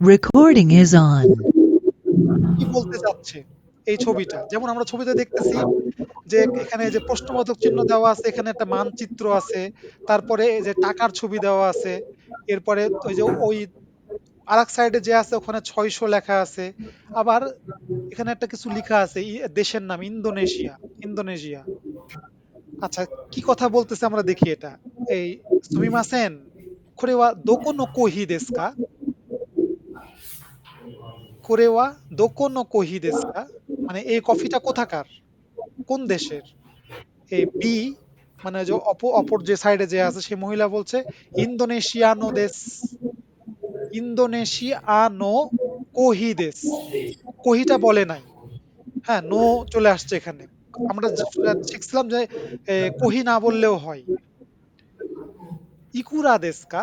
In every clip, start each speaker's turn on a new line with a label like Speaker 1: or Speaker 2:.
Speaker 1: Recording is on.
Speaker 2: কি বলতে চাচ্ছে এই ছবিটা? যেমন আমরা ছবিতে দেখতেছি যে এখানে যে প্রশ্নবোধক চিহ্ন দেওয়া আছে, এখানে একটা মানচিত্র আছে, তারপরে যে টাকার ছবি দেওয়া আছে, এরপরে ওই যে ওই আরেক সাইডে যে আছে ওখানে ছয়শো লেখা আছে, আবার এখানে একটা কিছু লেখা আছে দেশের নাম ইন্দোনেশিয়া ইন্দোনেশিয়া। আচ্ছা কি কথা বলতেছে আমরা দেখি এটা? এই সুমিমাসেন কোরেওয়া দোকোনো কোহি দেশকা কোরেওয়া দোকোনো মানে এই কফিটা কোথাকার? কোন দেশের? এই বি মানে যে অপর যে সাইডে যে আছে, সেই মহিলা বলছে ইন্দোনেশিয়ানো দেশ। ইন্দোনেশিয়ানো দেশ কোহিটা বলে নাই। হ্যাঁ নো চলে আসছে এখানে। আমরা শিখছিলাম যে কোহি না বললেও হয়। ইকুরা দেশকা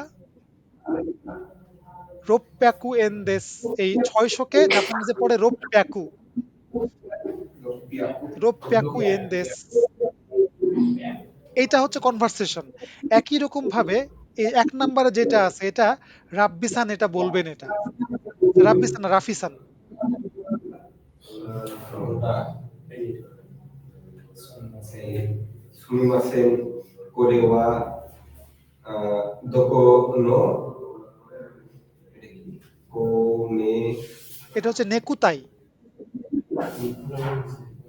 Speaker 2: রোপ প্যাকু এন দেশ, এই ছয়শকে জাপানিজে পড়ে রোপ প্যাকু রোপ প্যাকু এন দেশ। এটা হচ্ছে কনভারসেশন একই রকম ভাবে এক নম্বরে যেটা আছে, এটা রাব্বিসান এটা বলবেন এটা। রাব্বিসান রাফিসান
Speaker 3: সুমিমাসেন কোরেওয়া দোকো নো কোনে
Speaker 2: এটা হচ্ছে নেকুতাই।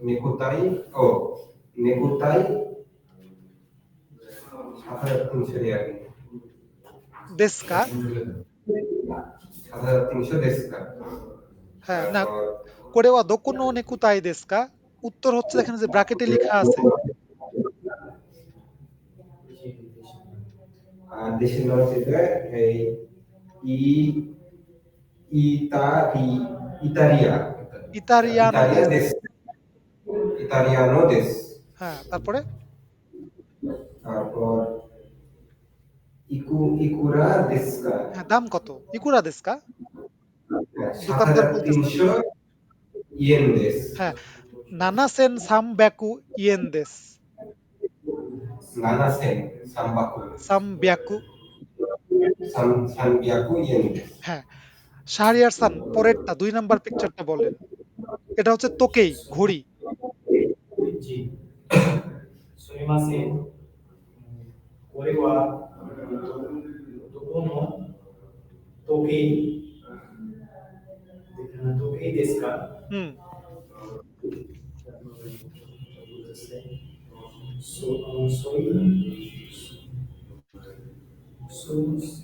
Speaker 3: নেকুতাই ও নেকুতাই।
Speaker 2: দেশকা। হ্যাঁ না কোরেওয়া দক্ষিণ নেকুতাই দেশকা। উত্তর হচ্ছে এখানে যে ব্র্যাকেটে লেখা আছে।
Speaker 3: দেশের নাম হচ্ছে এই ইতারি ইতারিয়া
Speaker 2: ইতারিয়ানো
Speaker 3: ইতারিয়া
Speaker 2: দেশ
Speaker 3: দেশ ইতারিয়ানো দেশ
Speaker 2: হ্যাঁ তারপরে
Speaker 3: তারপর ইকু ইকুরা দেশকা
Speaker 2: হ্যাঁ দাম কত ইকুরা দেশকা
Speaker 3: সাত হাজার তিনশো ইয়েন দেশ
Speaker 2: হ্যাঁ নানা সেন সাম ব্যাকু ইয়েন দেশ
Speaker 3: নানা সেন সাম্বাকু
Speaker 2: সাম ব্যাকু
Speaker 3: সাম সানবিয়াকু ইয়েন দেশ
Speaker 2: হ্যাঁ শাহরিয়ার সান পরেরটা দুই নাম্বার পিকচারটা বলেন। এটা হচ্ছে তোকেই ঘড়ি। জি। তোকেই।
Speaker 3: তোকেই দেশকা হুম। so, um, so,
Speaker 2: so,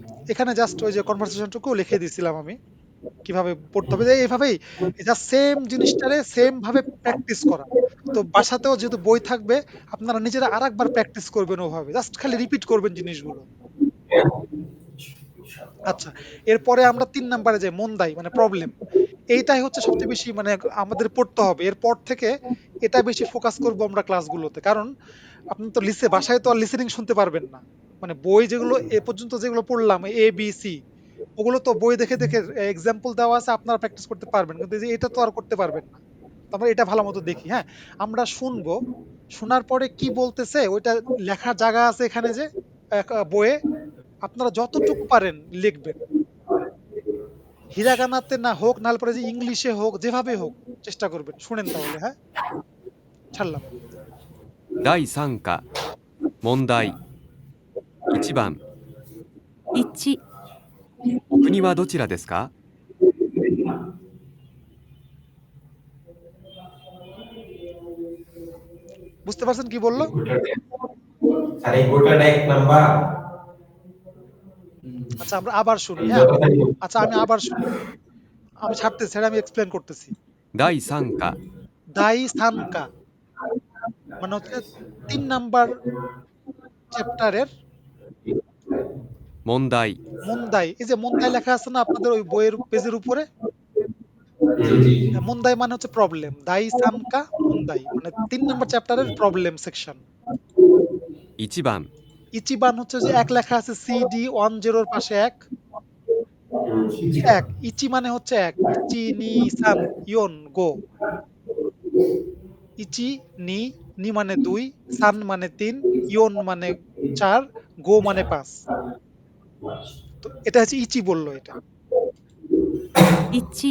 Speaker 2: এখানে জাস্ট ওই যে কনভারসেশনটুকু লিখে দিয়েছিলাম আমি, কীভাবে পড়তে হবে। এইভাবেই এটা সেম জিনিসটারে সেম ভাবে প্র্যাকটিস করা। তো বাসাতেও যেহেতু বই থাকবে, আপনারা নিজেরা আরেকবার প্র্যাকটিস করবেন ওভাবে। জাস্ট খালি রিপিট করবেন জিনিসগুলো। আচ্ছা এরপরে আমরা তিন নাম্বারে যাই, মন্দাই মানে প্রবলেম এইটাই হচ্ছে সবচেয়ে বেশি মানে আমাদের পড়তে হবে। এরপর থেকে এটা বেশি ফোকাস করব আমরা ক্লাসগুলোতে কারণ, আপনি তো লিসে, বাসায় তো আর লিসেনিং শুনতে পারবেন না। মানে বই যেগুলো এ পর্যন্ত যেগুলো পড়লাম এ বি সি ওগুলো তো বই দেখে দেখে এক্সাম্পল দেওয়া আছে আপনারা প্র্যাকটিস করতে পারবেন কিন্তু এই যে এটা তো আর করতে পারবেন না তো আমরা এটা ভালো মতো দেখি হ্যাঁ আমরা শুনবো শোনার পরে কি বলতেছে ওইটা লেখার জায়গা আছে এখানে যে এক, আহ, বইয়ে আপনারা যতটুকু পারেন লিখবেন হিরাগানাতে না হোক নাহলে পরে যে ইংলিশে হোক যেভাবে হোক চেষ্টা করবেন শুনেন তাহলে হ্যাঁ ছাড়লাম
Speaker 4: 第3課問題 1番
Speaker 1: 1、
Speaker 4: 国はどちらですか
Speaker 2: বুঝতে পারছেন কি বললো
Speaker 3: স্যার এই বইটার এক নাম্বার
Speaker 2: আচ্ছা আমরা আবার শুনি হ্যাঁ আচ্ছা আমি আবার শুনি আমি ছাড়তেছি ছেড়ে আমি এক্সপ্লেন করতেছি
Speaker 4: 第3課
Speaker 2: দাই সানকা মানে হচ্ছে তিন নাম্বার চ্যাপ্টারের
Speaker 4: মন্দাই
Speaker 2: মন্দাই এই যে মন্দাই লেখা আছে না আপনাদের ওই বইয়ের পেজের উপরে? মন্দাই মানে হচ্ছে প্রবলেম দাই সামকা মন্দাই মানে তিন নম্বর চ্যাপ্টারের প্রবলেম সেকশন
Speaker 4: ইচিবান
Speaker 2: ইচিবান হচ্ছে যে এক লেখা আছে সি ডি ওয়ান জিরোর পাশে এক। এক। ইচি মানে হচ্ছে এক। ইচি নি সাম ইয়ন গো ইচি নি নি মানে দুই সান মানে তিন ইয়ন মানে চার গো মানে পাঁচ। তো এটা হচ্ছে ইচি বললো এটা
Speaker 1: 1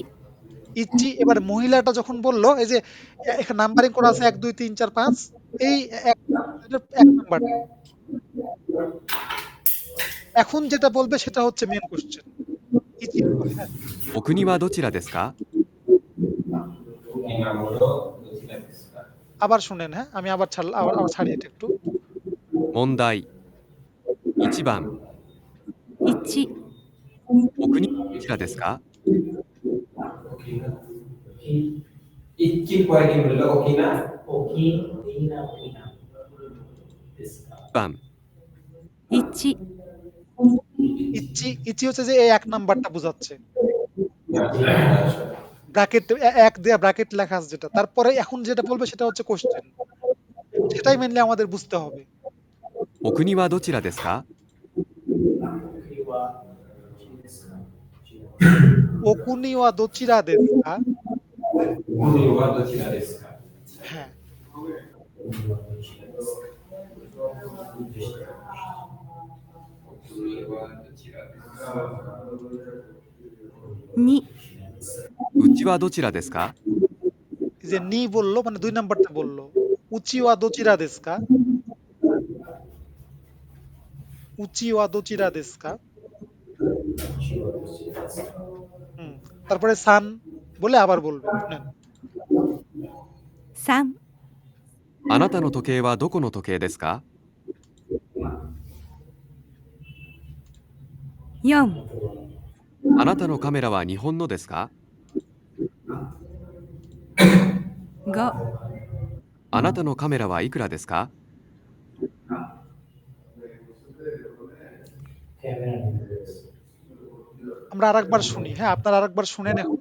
Speaker 2: ইচ্ছি এবার মহিলাটা যখন বলল এই যে এ- এখানে নাম্বারিং করা আছে এক দুই তিন চার পাঁচ এই এক এটা এক নাম্বার এখন যেটা বলবে সেটা হচ্ছে মেন কোশ্চেন হ্যাঁ
Speaker 4: お国はどちらですか
Speaker 3: 今頃どちらですか
Speaker 2: আবার শুনেন হ্যাঁ আমি আবার ছাড় আবার আবার ছাড়ি এটা একটু
Speaker 4: 問題1番
Speaker 1: 1
Speaker 4: お国はどちらですか
Speaker 3: ইচ্ছি পরে কি বললো ওকিনা
Speaker 5: 大きいいいな大きいなですか
Speaker 4: 番
Speaker 1: 1
Speaker 2: ইচ্ছি ইচ্ছি হচ্ছে যে এই এক নাম্বারটা বোঝাচ্ছে
Speaker 3: আচ্ছা
Speaker 2: ব্র্যাকেট এক দেয়া ব্র্যাকেট লেখা আছে যেটা তারপরে এখন যেটা বলবে সেটা হচ্ছে কোশ্চেন সেটাই মেনলি আমাদের বুঝতে হবে
Speaker 4: お国はどちらですか
Speaker 5: 国はチリですかチリ
Speaker 2: ওকুনি ওয়া দোচিরা দেশকা
Speaker 3: 国はどちらですか
Speaker 2: হ্যাঁ
Speaker 5: 国はどちらですか
Speaker 3: 国はどちらですか
Speaker 1: 2
Speaker 4: うちはどちらですか
Speaker 2: এই যে নি বললো মানে দুই নাম্বারটা বললো উচিওয়া দোচিরা দেশকা উচিওয়া দোচিরা দেশকা তারপরে সান বলে আবার বলবে শুনেন
Speaker 1: 3
Speaker 4: あなたの時計はどこの時計ですか
Speaker 1: 4
Speaker 4: あなたのカメラは日本のですか
Speaker 1: 5
Speaker 4: あなたのカメラはいくらですか
Speaker 5: ক্যামেরা নিতেです。
Speaker 2: আমরা আরেকবার শুনি হ্যাঁ আপনারা আরেকবার শুনেন এখন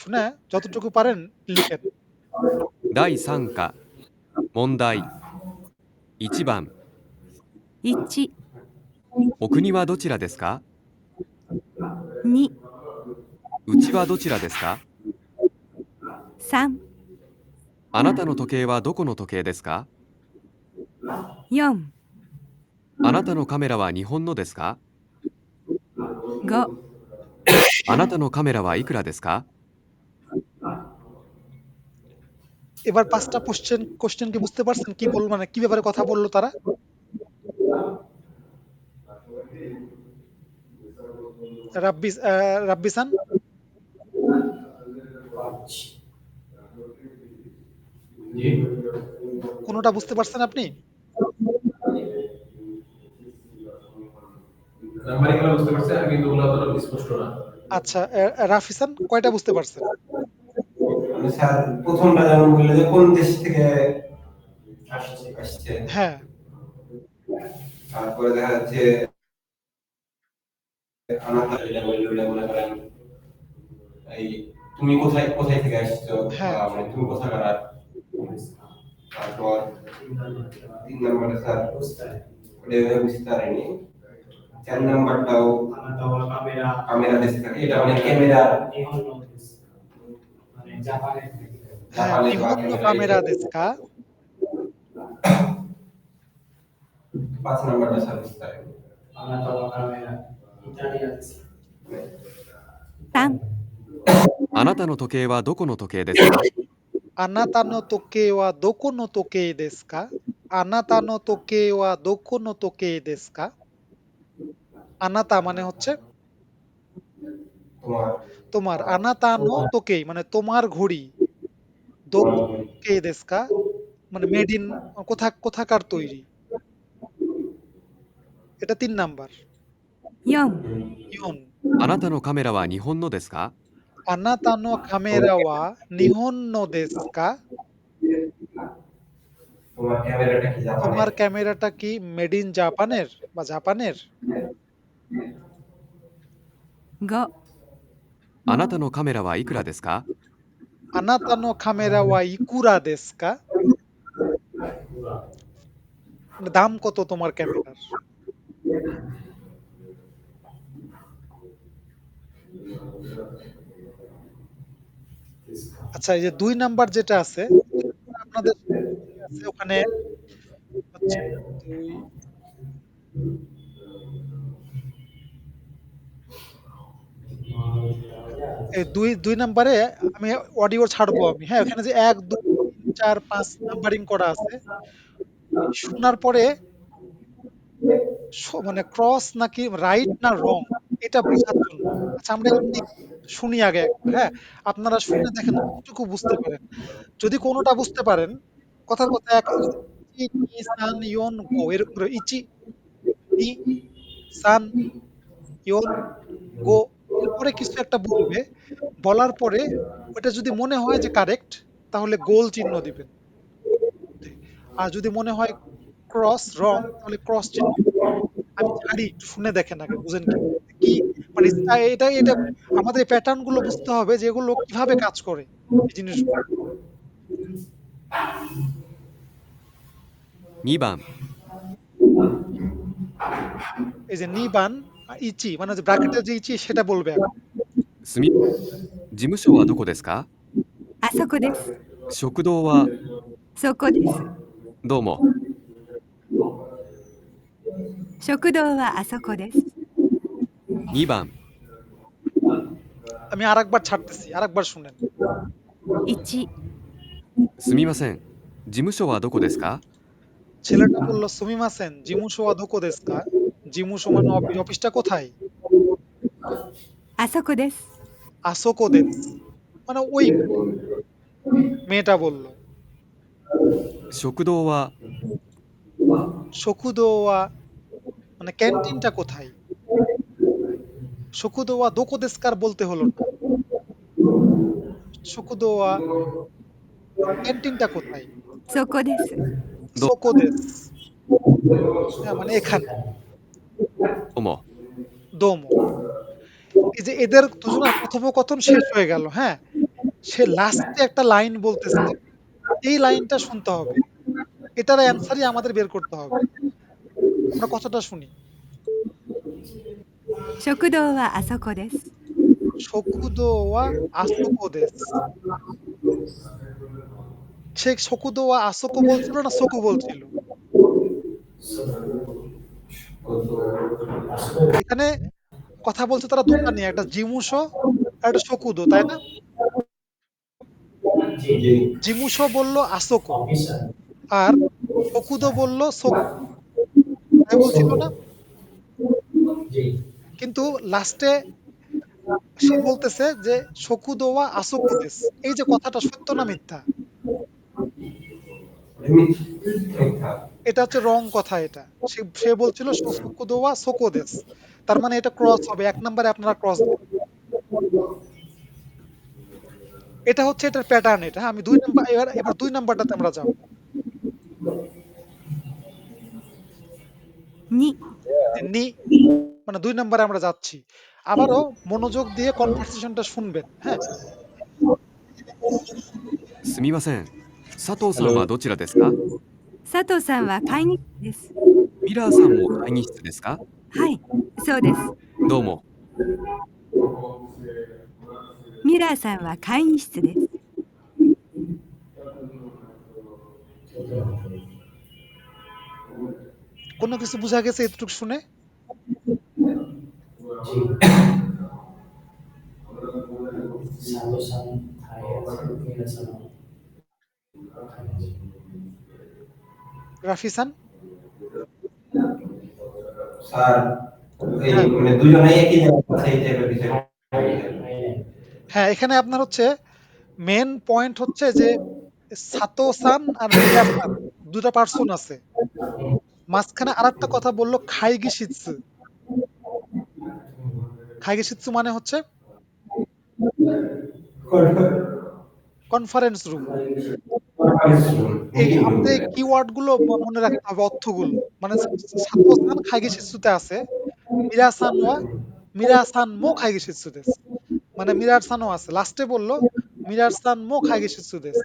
Speaker 2: শুনে যতটুকু পারেন লিখেন
Speaker 4: 第3課問題1番
Speaker 1: 1
Speaker 4: お国はどちらですか
Speaker 1: 2
Speaker 4: うちはどちらですか
Speaker 1: 3
Speaker 4: あなたの時計はどこの時計ですか
Speaker 1: 4
Speaker 4: あなたのカメラは日本のですか
Speaker 1: 5
Speaker 4: あなたのカメラはいくらですか
Speaker 2: এবার পাঁচটা কোশ্চেন কোশ্চেন কি বুঝতে পারছেন কি বল মানে কি ব্যাপারে কথা বললো তারা রাব্বি আহ, রাব্বিসান
Speaker 3: জি
Speaker 2: কোনোটা বুঝতে পারছেন আপনি
Speaker 3: বুঝতে পারছেন? আমি কিন্তু ওগুলো অতটা স্পষ্ট না।
Speaker 2: আচ্ছা রাফিসান কয়টা বুঝতে পারছেন?
Speaker 3: স্যার প্রথমটা যেমন বললে যে কোন দেশ থেকে
Speaker 5: আসছে
Speaker 3: আসছে।
Speaker 2: হ্যাঁ।
Speaker 3: তারপরে দেখা যাচ্ছে আনাতা বললে মনে করেন এই তুমি কোথায় কোথায় থেকে আসছো?
Speaker 2: হ্যাঁ।
Speaker 3: মানে তুমি কোথাকার? আর তারপর তিন নম্বরে স্যার বুঝতে পারিনি। চার নাম্বারটাও
Speaker 5: あなたはカメラ
Speaker 3: ক্যামেরা দেশ থাকে এটা মানে ক্যামেরা
Speaker 5: 日本のです。あのジャパネット
Speaker 2: হ্যাঁ
Speaker 3: জাপানে বা
Speaker 2: নিহন্য
Speaker 3: ক্যামেরা
Speaker 2: কামেরা দেশকা
Speaker 3: পাঁচ নাম্বারটা স্যার বুঝতে পারিনি
Speaker 5: あなたはカメライタリアです。
Speaker 1: 3
Speaker 4: あなたの時計はどこの時計ですか
Speaker 2: আনাতানো তোকে ওয়া দোকোনো তোকে দেশকা আনাতানো তোকে ওয়া দোকোনো তোকে দেশকা আনাতা মানে হচ্ছে
Speaker 3: তোমার
Speaker 2: তোমার আনাতানো তোকে মানে তোমার ঘড়ি দোকে দেশকা মানে মেড ইন কোথা কোথাকার তৈরি এটা তিন নাম্বার
Speaker 1: 4
Speaker 2: ইয়ন
Speaker 4: あなたのカメラは日本のですか
Speaker 2: আনাতানো কামেরা ওয়া নিহন্ন দেশকা
Speaker 3: তোমার ক্যামেরাটা কি জাপানে
Speaker 2: তোমার ক্যামেরাটা কি মেড ইন জাপানের বা জাপানের
Speaker 1: 5
Speaker 4: あなたのカメラはいくらですか
Speaker 2: আনাতা নো কামেরা ওয়া ইকুরা দেসু কা? মানে দাম কত তোমার ক্যামেরার? আচ্ছা এই যে ২ নাম্বার যেটা আছে, আপনাদের আছে ওখানে হচ্ছে ২, ২ নাম্বারে আমি অডিও ছাড়বো আমি। হ্যাঁ? ওখানে যে ১, ২, ৩, ৪, ৫ নাম্বারিং করা আছে। শোনার পরে মানে ক্রস নাকি রাইট না রং এটা বোঝার জন্য। আচ্ছা আমরা এমনি শুনি আগে হ্যাঁ? আপনারা শুনে দেখেন কতটুকু বুঝতে পারেন। যদি কোনটা বুঝতে পারেন, কথার কথা এক ইচি, নি, সান, ইয়োন, গো এরকম করে ইচি, নি, সান, ইয়োন, গো এরপরে কিছু একটা বলবে। বলার পরে ওটা যদি মনে হয় যে কারেক্ট তাহলে গোল চিহ্ন দিবেন। আর যদি মনে হয় ক্রস রং তাহলে ক্রস চিহ্ন। আমি ছাড়ি শুনে দেখেন আগে বুঝেন কি? কি মানে এটা এটা আমাদের প্যাটার্নগুলো বুঝতে হবে যে এগুলো কীভাবে কাজ করে এই জিনিসগুলো।
Speaker 4: 2番
Speaker 2: এই যে নিবান ইচি মানে যে ব্র্যাকেটের যে ইচি সেটা বলবে এখন।
Speaker 4: すみ事務所はどこですか
Speaker 1: あそこです。
Speaker 4: 食堂は
Speaker 1: そこです。
Speaker 4: どうも
Speaker 1: 食堂はあそこです。
Speaker 4: 2番
Speaker 2: আমি আরেকবার ছাড়তেছি। আরেকবার শুনেন।
Speaker 1: 1、
Speaker 4: すみません事務所はどこですか
Speaker 2: ছেলেটা বলল সুমিমাসেন জিমুশো ওয়া দোকো জিমু সমান অফিসটা কোথায়?
Speaker 1: আসোকো দেস
Speaker 2: আসোকো দেস মানে ওই মেয়েটা বলল।
Speaker 4: শকুদো ওয়া
Speaker 2: শকুদো ওয়া মানে ক্যান্টিনটা কোথায়? শকুদোয়া দোকোদেস্কার বলতে হলো না। শকুদোয়া ক্যান্টিনটা কোথায়? সোকোদেস সোকোদেস হ্যাঁ, মানে এখানে।
Speaker 4: どうも
Speaker 2: দোমো। এই যে এদের দুজনের কথোপকথন শেষ হয়ে গেল, হ্যাঁ? সে লাস্টে একটা লাইন বলতেছে। এই লাইনটা শুনতে হবে। এটার অ্যান্সারই আমাদের বের করতে হবে। আমরা কথাটা শুনি।
Speaker 1: 食堂はあそこです。
Speaker 2: শকুদো ওয়া আসোকো দেসু। সে শকুদো ওয়া আসোকো বলছিল না সোকো বলছিল? এখানে কথা বলছে তারা দুটা নিয়ে। একটা আর একটা শকুদো, তাই না?
Speaker 5: জি
Speaker 3: জি
Speaker 2: জিমুশো বলল আসোকো। আর শকুদো বলল বলছিল না? কিন্তু লাস্টে সে বলতেছে যে শকুদো ওয়া আসোকো দেসু। এই যে কথাটা সত্য না? মিথ্যা এটা হচ্ছে রং কথা এটা। সে সে বলছিল শকুদো ওয়া সোকো দেসু। তার মানে এটা ক্রস হবে। ১ নাম্বারে আপনারা ক্রস দিবেন। এটা হচ্ছে এটার প্যাটার্ন এটা। হ্যাঁ, আমি ২ নাম্বার এবার এবার ২ নাম্বারটাতে আমরা যাব।
Speaker 1: 2、
Speaker 2: নি মানে ২ নাম্বারে আমরা যাচ্ছি। আবারও মনোযোগ দিয়ে কনভারসেশনটা শুনবেন। হ্যাঁ?
Speaker 4: すみません佐藤さんはどちらですか
Speaker 1: 佐藤さんは会議室です。
Speaker 4: ミラーさんも会議室ですか
Speaker 1: はい、そうです。
Speaker 4: どうも
Speaker 1: ミラーさんは会議室です。
Speaker 2: কোনো কিছু বুঝা গেছে এতটুকু শুনে?
Speaker 5: সাধু সান থাই আছে
Speaker 2: রাফিসান?
Speaker 3: স্যার মানে দুজনেই একই
Speaker 2: হ্যাঁ, এখানে আপনার হচ্ছে মেইন পয়েন্ট হচ্ছে যে সাতো-সান আর মিয়া-সান ২ টা পারসন আছে। মাঝখানে আরেকটা কথা বলল খাইগিশিৎসু। খাইগিশিৎসু মানে হচ্ছে কনফারেন্স রুম। এই আমাদের কিওয়ার্ডগুলো মনে রাখতে হবে অর্থগুলো। মানে সাতো-সান খাইগিশিৎসুতে আছে। মিরা-সান ওয়া মিরা-সান মো খাইগিশিৎসু দেসু। মানে মিরার-সানও আছে। লাস্টে বলল মিরার-সান মো খাগেশিৎসু দেস।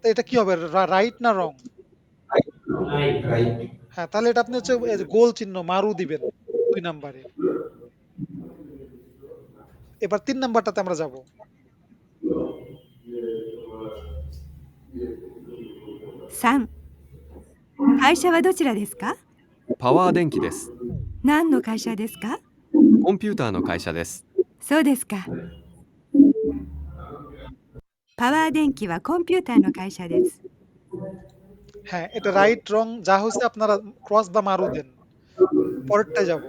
Speaker 2: তো এটা কি হবে? রাইট না রং? হ্যাঁ, তাহলে এটা আপনি হচ্ছে গোল চিহ্ন মারু দিবেন ২ নাম্বারে। এবার ৩ নাম্বারটাতে আমরা যাব।
Speaker 1: 3会社はどちらですか
Speaker 4: パワー電気です。
Speaker 1: 何の会社ですか
Speaker 4: コンピューターの会社です。
Speaker 1: そうですかパワー電気はコンピューターの会社です
Speaker 2: হ্যাঁ, এটা রাইট রং যা হইছে আপনারা ক্রস বা মারু দেন। পরেরটায় যাব।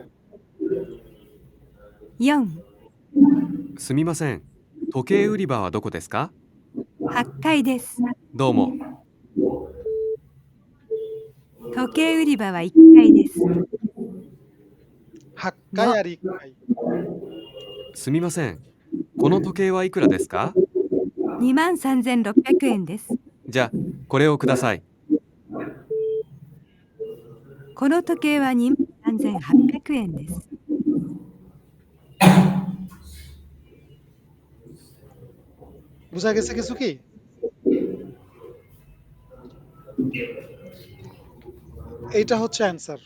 Speaker 1: 4
Speaker 4: すみません。時計売り場はどこですか
Speaker 1: 8階です
Speaker 4: どうも。
Speaker 1: 時計売り場は1階です
Speaker 2: 8回আর 1回。
Speaker 4: すみません。この時計はいくらですか
Speaker 1: 2万3600円です
Speaker 4: じゃあ、これをください。
Speaker 1: この時計は2万3800円です
Speaker 2: বুঝা গেছে কিছু কি?
Speaker 3: নাম্বার হচ্ছে আছে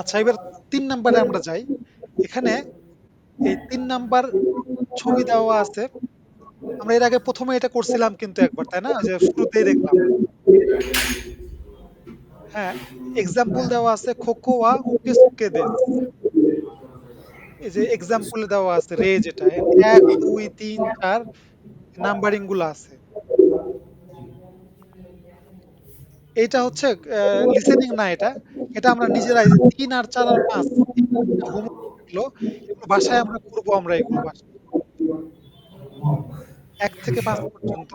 Speaker 2: আচ্ছা এবার ৩ নাম্বারে আমরা যাই। এখানে এই তিন নাম্বার ছবি দেওয়া আছে। আমরা এর আগে প্রথমে এটা করছিলাম কিন্তু একবার, তাই না? যে শুরুতেই দেখলাম। হ্যাঁ, এক্সাম্পল দেওয়া আছে খোকো ওয়া ওকে সুকে দেস। এই যে এক্সাম্পল দেওয়া আছে রে যেটা ১, ২, ৩, ৪ নাম্বারিংগুলা আছে। এইটা হচ্ছে লিসেনিং না এটা। এটা আমরা নিজেরাই ৩ আর ৪ আর ৫ হোমওয়ার্ক এগুলো, এগুলো বাসায় আমরা করব আমরা এগুলো বাসায়। ১ থেকে ৫ পর্যন্ত,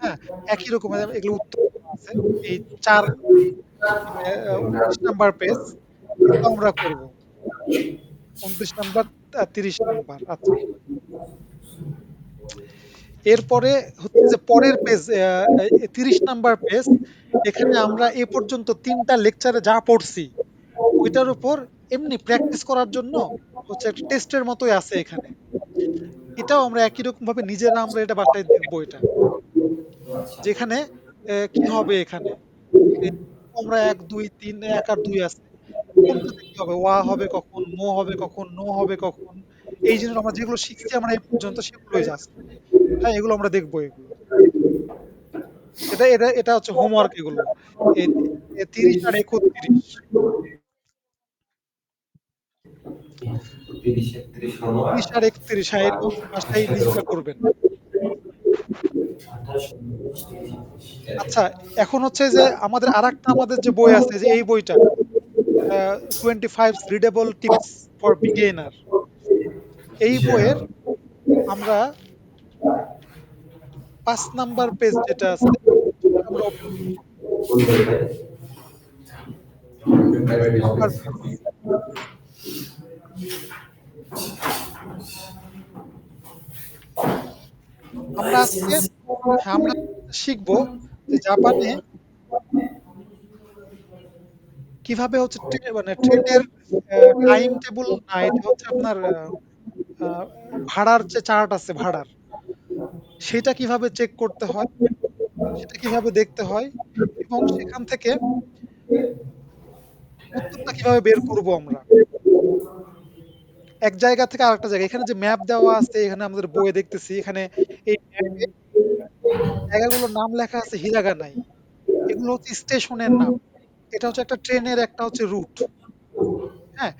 Speaker 2: হ্যাঁ? একই রকম এগুলো উত্তর আছে। এই ৪ এ ২৯ নাম্বার পেজ আমরা করব। ২৯ নাম্বার ৩০ নাম্বার আচ্ছা। এরপরে হচ্ছে যে পরের পেজ ৩০ নাম্বার পেজ এখানে আমরা এ পর্যন্ত ৩ টা লেকচারে যা পড়ছি ওইটার উপর এমনি প্র্যাকটিস করার জন্য হচ্ছে একটা টেস্টের মতোই আছে এখানে। এটাও আমরা একই রকম ভাবে নিজেরা আমরা এটা বাসায় দেখব এটা। যেখানে কি হবে এখানে? আমরা ১, ২, ৩, ১ আর দুই আছে। কি হবে? ওয়া হবে কখন? মো হবে কখন? নো হবে কখন? এই জিনিস আমরা যেগুলো শিখছি আমরা এই পর্যন্ত সেগুলোই জাস্ট। হ্যাঁ, এগুলো আমরা দেখব এগুলো। এটা এটা এটা হচ্ছে হোমওয়ার্ক এগুলো। এ এ ৩০ আর ৩১
Speaker 3: তিরিশ একত্রিশ হোমওয়ার্ক
Speaker 2: ৩০ আর ৩১ হ্যাঁ, এরকম করবেন। আচ্ছা, এখন হচ্ছে যে আমাদের আরেকটা আমাদের যে বই আছে যে এই বইটা 25 রিডেবল টিপস ফর বিগিনার। এই বইয়ের আমরা ৫ নাম্বার পেজ যেটা আছে আমরা ওপেন করি।
Speaker 3: কোন বইটায়?
Speaker 2: Number page. আমরা আজকে হ্যাঁ, আমরা শিখব যে জাপানে কীভাবে হচ্ছে মানে ট্রেনের টাইম টেবল না এটা হচ্ছে আপনার ভাড়ার যে চার্ট আছে ভাড়ার। সেটা কীভাবে চেক করতে হয়, সেটা কীভাবে দেখতে হয় এবং সেখান থেকে উত্তরটা কীভাবে বের করব আমরা। এক জায়গা থেকে আরেকটা জায়গা। এখানে যে ম্যাপ দেওয়া আছে এখানে আমাদের বইয়ে দেখতেছি এখানে এই জায়গাগুলোর নাম লেখা আছে হিরাগানায়। এগুলো হচ্ছে স্টেশনের নাম। এটা হচ্ছে একটা ট্রেনের একটা হচ্ছে রুট। হ্যাঁ?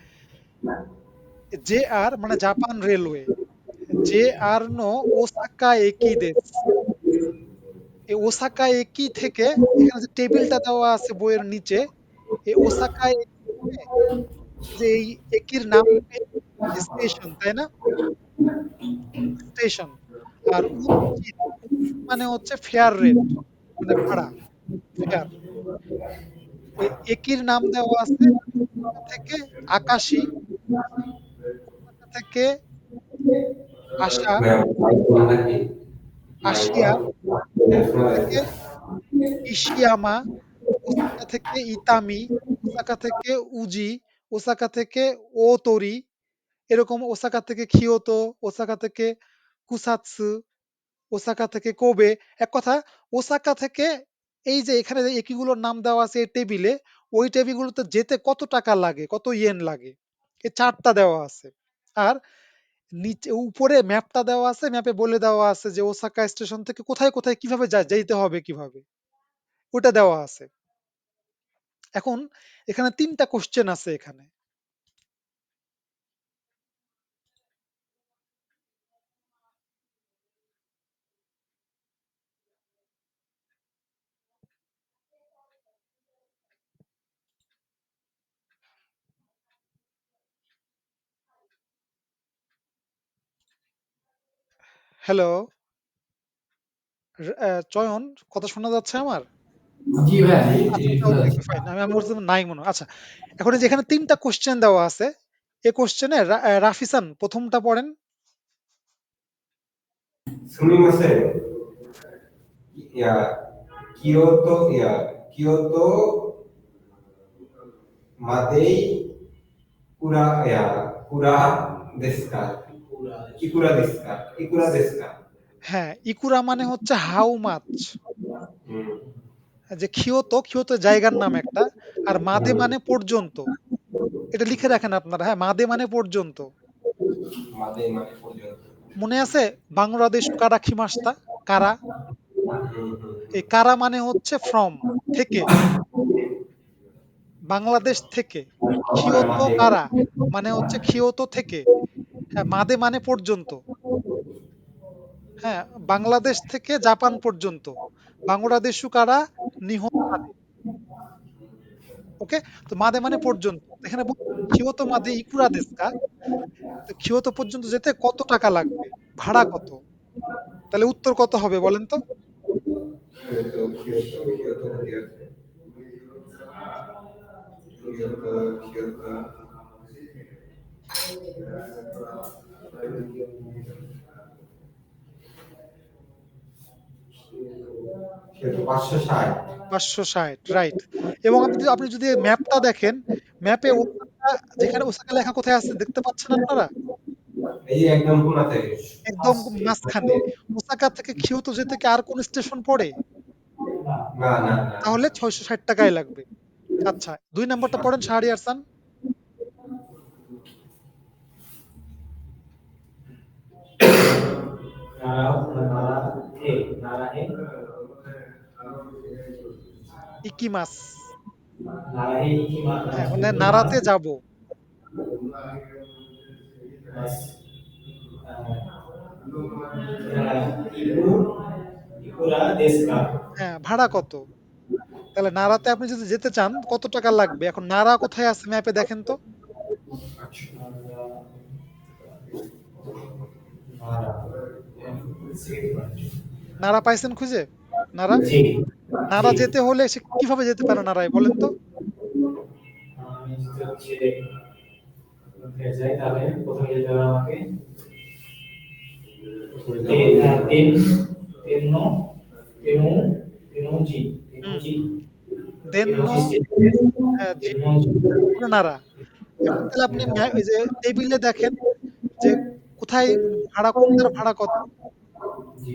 Speaker 2: যে জেআর মানে জাপান রেলওয়ে। যে জেআর নো ওসাকা একি দেশ এই ওসাকা একি থেকে এখানে যে টেবিলটা দেওয়া আছে বইয়ের নিচে, এই ওসাকা যে এই একির নাম স্টেশন, তাই না? স্টেশন। আর মানে হচ্ছে ফেয়ার রেট মানে ভাড়া, ফেয়ার। একির নাম দেওয়া আছে থেকে আকাশী, থেকে আশা? আশিয়া, থেকে ইশিয়ামা, ওসাকা থেকে ইতামি, ওসাকা থেকে উজি, ওসাকা থেকে ওতোরি, এরকম ওসাকা থেকে কিয়োতো, ওসাকা থেকে কুসাৎসু, ওসাকা থেকে কোবে। এক কথা ওসাকা থেকে এই যে এখানে যে নাম দেওয়া আছে এই টেবিলে, ওই টেবিলগুলোতে যেতে কত টাকা লাগে, কত ইয়েন লাগে। এই চার্টটা দেওয়া আছে। আর নিচে উপরে ম্যাপটা দেওয়া আছে, ম্যাপে বলে দেওয়া আছে যে ওসাকা স্টেশন থেকে কোথায়, কোথায় কীভাবে যাইতে হবে কীভাবে। ওটা দেওয়া আছে। এখন এখানে ৩ টা কোয়েশ্চেন আছে এখানে। হ্যালো আহ, চয়ন কথা শোনা যাচ্ছে আমার? আচ্ছা, আমি নাই মনে আচ্ছা, এখন যেখানে তিনটা কোশ্চেন দেওয়া আছে। এই রাফিসান প্রথমটা পড়েন।
Speaker 3: 스미마셍. 이야, 기요토,
Speaker 2: হ্যাঁ ইকুরা মানে হচ্ছে হাউ
Speaker 3: মাছ।
Speaker 2: যে জায়গার নাম একটা আর মাদে মানে পর্যন্ত। এটা লিখে রাখেন আপনারা হ্যাঁ মাদে মানে পর্যন্ত। মনে আছে বাংলাদেশ কারা খিমাস্তা কারা? এই কারা মানে হচ্ছে ফ্রম থেকে। বাংলাদেশ থেকে। ক্ষিয়ত কারা? মানে হচ্ছে ক্ষিয়ত থেকে। হ্যাঁ, মাদে মানে পর্যন্ত। হ্যাঁ, বাংলাদেশ থেকে জাপান পর্যন্ত। বাংলাদেশু কারা নিহত ওকে? তো মাদে মানে পর্যন্ত। এখানে কিয়োতো মাদে ইকুরা দেসু কা? তো কিয়োতো পর্যন্ত যেতে কত টাকা লাগবে? ভাড়া কত? তাহলে উত্তর কত হবে বলেন তো?
Speaker 3: え পাঁচশো ষাট
Speaker 2: ৫৬০ রাইট। এবং আপনি যদি আপনি যদি ম্যাপটা দেখেন, ম্যাপে যেখানে ওসাকা লেখা কোথায় আছে দেখতে পাচ্ছেন আপনারা?
Speaker 3: একদম
Speaker 2: মাঝখানে। ওসাকা থেকে কিয়োতো যেতে কি আর কোন স্টেশন পড়ে? তাহলে ৬৬০ টাকাই লাগবে। আচ্ছা, দুই নম্বরটা পড়েন শাহরিয়ার খান।
Speaker 5: নারা নারা হে নারা হে
Speaker 2: ইকিমাস। হ্যাঁ, মানে নারাতে যাব।
Speaker 5: ইকু ইকুরা দেশকা
Speaker 2: হ্যাঁ, ভাড়া কত? তাহলে নারাতে আপনি যদি যেতে চান কত টাকা লাগবে? এখন নারা কোথায় আছে ম্যাপে দেখেন তো?
Speaker 5: নারা
Speaker 2: পাইছেন খুঁজে? নারা? নারা যেতে হলে সে কীভাবে যেতে পারে নারায় বলেন তো? হ্যাঁ, নারা। তাহলে আপনি যে টেবিলে দেখেন যে কোথায় ভাড়া কোনটার ভাড়া কত?
Speaker 5: জি।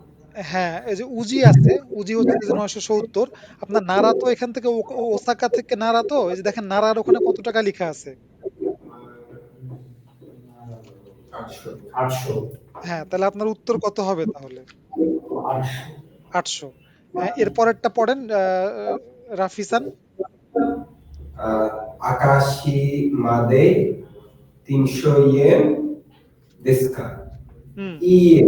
Speaker 2: হ্যাঁ, এই যে উজি আছে, উজি হচ্ছে যে ৯৭০ আপনার নারা তো এখান থেকে ও ওসাকা থেকে নারা তো, এই যে দেখেন নারার ওখানে কত টাকা লিখা আছে?
Speaker 3: আটশো
Speaker 5: আটশো।
Speaker 2: হ্যাঁ, তাহলে আপনার উত্তর কত হবে তাহলে?
Speaker 5: আটশো।
Speaker 2: ৮০০ হ্যাঁ, এর পরেরটা পড়েন রাফিসান।
Speaker 3: আহ, আকাশি মাদে তিনশো ইয়েন দেস্কা
Speaker 2: হুম,
Speaker 3: ইয়ে।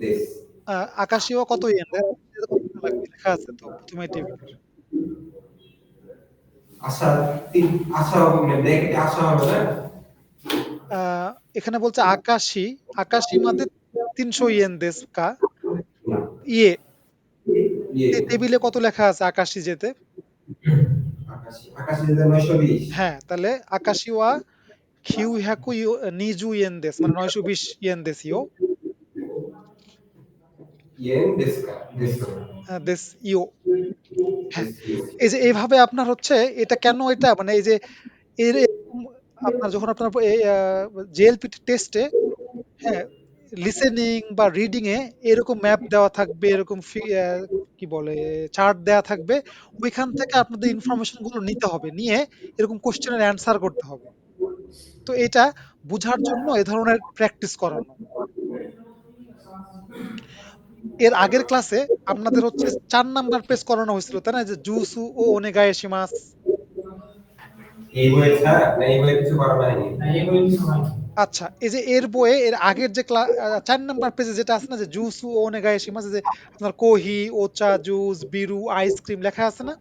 Speaker 3: দেশ
Speaker 2: আ আকাশীয় কত ইয়েন? লেখা আছে তো প্রথমে।
Speaker 3: আশা তিন আশা মানে আশা হবে
Speaker 2: এখানে বলছে আকাশী, আকাশী মাদে ৩০০ ইয়েন দেস কা। ইয়ে। টেবিলে কত লেখা আছে আকাশী যেতে?
Speaker 3: নয়শো বিশ।
Speaker 2: হ্যাঁ, তাহলে আকাশী ওয়া খিউ হ্যাকু নিজু ইয়েন দেস মানে ৯২০ ইয়েন দেস ইও
Speaker 3: ইয়েন
Speaker 2: দেস ইও হ্যাঁ, এই যে এইভাবে আপনার হচ্ছে এটা কেন এটা মানে এই যে এর আপনার যখন আপনার জেএলপি টেস্টে হ্যাঁ, লিসেনিং বা রিডিং এ এরকম ম্যাপ দেওয়া থাকবে, এরকম কি বলে চার্ট দেওয়া থাকবে। ওইখান থেকে আপনাদের ইনফরমেশনগুলো নিতে হবে। নিয়ে এরকম কোয়েশ্চেন এর অ্যান্সার করতে হবে। তো এটা বুঝার জন্য এ ধরনের প্র্যাকটিস করানো। এর আগের ক্লাসে আপনাদের হচ্ছে ৪ নাম্বার পেজ করানো হয়েছিল, তাই না? যে জুসু ও ওনেগায়ে শিমাস।
Speaker 3: এই স্যার না এই বইয়ে কিছু করা হয়নি
Speaker 5: না এগুলো কিছু হয়নি
Speaker 2: আচ্ছা, এই যে এর বইয়ে এর আগের যে ৪ নাম্বার পেজে যেটা আছে না যে জুসু ও ওনেগায়ে শিমাস যে আপনার কোহি, ওচা, জুস, বিরু, আইসক্রিম লেখা আছে না?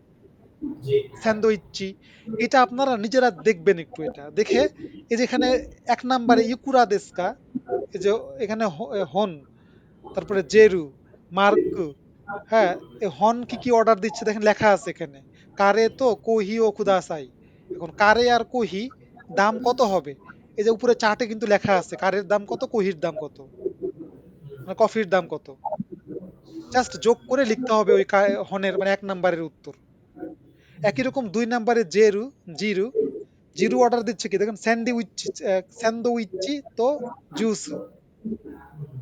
Speaker 2: স্যান্ডউইচি। এটা আপনারা নিজেরা দেখবেন একটু এটা। দেখে এই যে এখানে ১ নাম্বারে ইকুরা দেস্কা এই যে এখানে হন, তারপরে জেরু, মার্ক হ্যাঁ? এই হন কি, কি অর্ডার দিচ্ছে দেখেন লেখা আছে এখানে। কারে তো কোহি ও কুদাসাই। এখন কারে আর কোহি দাম কত হবে? এই যে উপরে চার্টে কিন্তু লেখা আছে কারের দাম কত, কোহির দাম কত। মানে কফির দাম কত। জাস্ট যোগ করে লিখতে হবে ওই হনের মানে ১ নাম্বারের উত্তর। একই রকম ২ নাম্বারে জেরু, জিরু, জিরু অর্ডার দিচ্ছে কি দেখেন স্যান্ডউইচ অ্যা স্যান্দউইচি তো জুসু।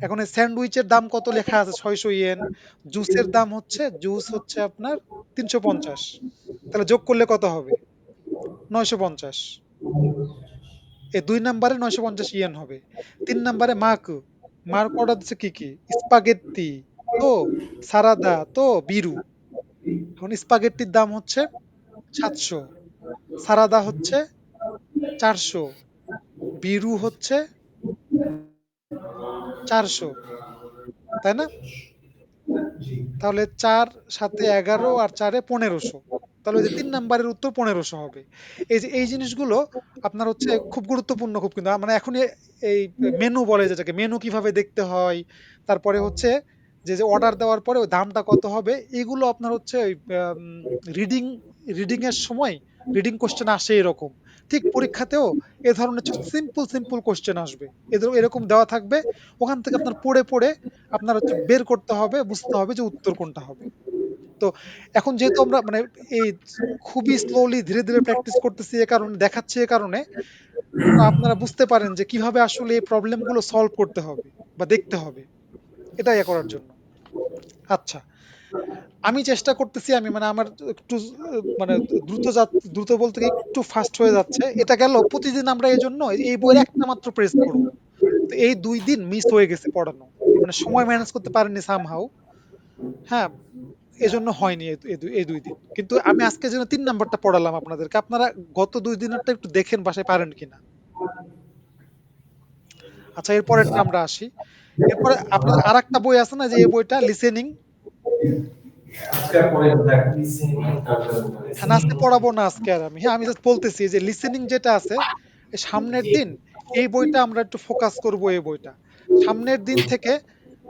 Speaker 2: এখন এই স্যান্ডউইচের দাম কত লেখা আছে ৬০০ ইয়েন। জুসের দাম হচ্ছে জুস হচ্ছে আপনার ৩৫০ তাহলে যোগ করলে কত হবে? ৯৫০ এই দুই নাম্বারে ৯৫০ ইয়েন হবে। তিন নাম্বারে মাকু, মার্ক অর্ডার দিচ্ছে কি, কি? স্পাগেত্তি তো সারাদা তো বিরু। এখন স্পাগেট্টির দাম হচ্ছে ৭০০ সারাদা হচ্ছে ৪০০ বিরু হচ্ছে ৪০০ তাই না? তাহলে চার সাথে ১১ আর ৪ এ ১৫০০ তাহলে ওই যে ৩ নাম্বারের উত্তর ১৫০০ হবে। এই যে এই জিনিসগুলো আপনার হচ্ছে খুব গুরুত্বপূর্ণ খুব কিন্তু মানে এখন এই মেনু বলে যেটাকে মেনু কীভাবে দেখতে হয়, তারপরে হচ্ছে যে, যে অর্ডার দেওয়ার পরে ওই দামটা কত হবে এগুলো আপনার হচ্ছে ওই রিডিং রিডিং এর সময় রিডিং কোয়েশ্চেন আসে এরকম। ঠিক পরীক্ষাতেও এ ধরনের সিম্পল, সিম্পল কোয়েশ্চেন আসবে। এদের এরকম দেওয়া থাকবে। ওখান থেকে আপনার পড়ে, পড়ে আপনার হচ্ছে বের করতে হবে, বুঝতে হবে যে উত্তর কোনটা হবে। তো এখন যেহেতু আমরা মানে এই খুবই স্লোলি ধীরে, ধীরে প্র্যাকটিস করতেছি এ কারণে দেখাচ্ছি এ কারণে আপনারা বুঝতে পারেন যে কীভাবে আসলে এই প্রবলেমগুলো সলভ করতে হবে বা দেখতে হবে। এটা ইয়ে করার জন্য। আচ্ছা। আমি চেষ্টা করতেছি আমি মানে আমার একটু মানে দ্রুত দ্রুত বলতে একটু ফাস্ট হয়ে যাচ্ছে। এটা গেল প্রতিদিন আমরা এজন্য এই বইয়ের একটা মাত্র পেজ পড়ব। তো এই দুই দিন মিস হয়ে গেছে পড়ানো। মানে সময় ম্যানেজ করতে পারিনি সামহাউ। হ্যাঁ, এজন্য হয়নি এই এই ২ এই ২ দিন। কিন্তু আমি আজকে যেন ৩ নাম্বারটা পড়ালাম আপনাদেরকে। আপনারা গত ২ দিনেরটা একটু দেখেন বাসায় পারেন কিনা। আচ্ছা এর পরেরটা আমরা আসি। এরপরে আপনাদের আরেকটা বই আছে না যে এই বইটা লিসেনিং হ্যাঁ, না আজকে পড়াবো না আজকে আর আমি। হ্যাঁ, আমি জাস্ট বলতেছি যে লিসেনিং যেটা আছে সামনের দিন এই বইটা আমরা একটু ফোকাস করব এই বইটা। সামনের দিন থেকে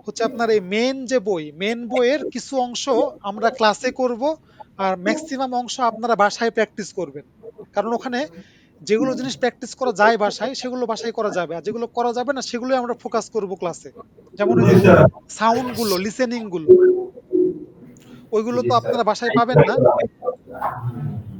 Speaker 2: হচ্ছে আপনার এই মেইন যে বই, মেন বইয়ের কিছু অংশ আমরা ক্লাসে করব আর ম্যাক্সিমাম অংশ আপনারা বাসায় প্র্যাকটিস করবেন। কারণ ওখানে যেগুলো জিনিস প্র্যাকটিস করা যায় বাসায় সেগুলো বাসায় করা যাবে। আর যেগুলো করা যাবে না সেগুলোই আমরা ফোকাস করব ক্লাসে। যেমন সাউন্ডগুলো, লিসেনিংগুলো। ওইগুলো তো আপনারা বাসায় পাবেন না।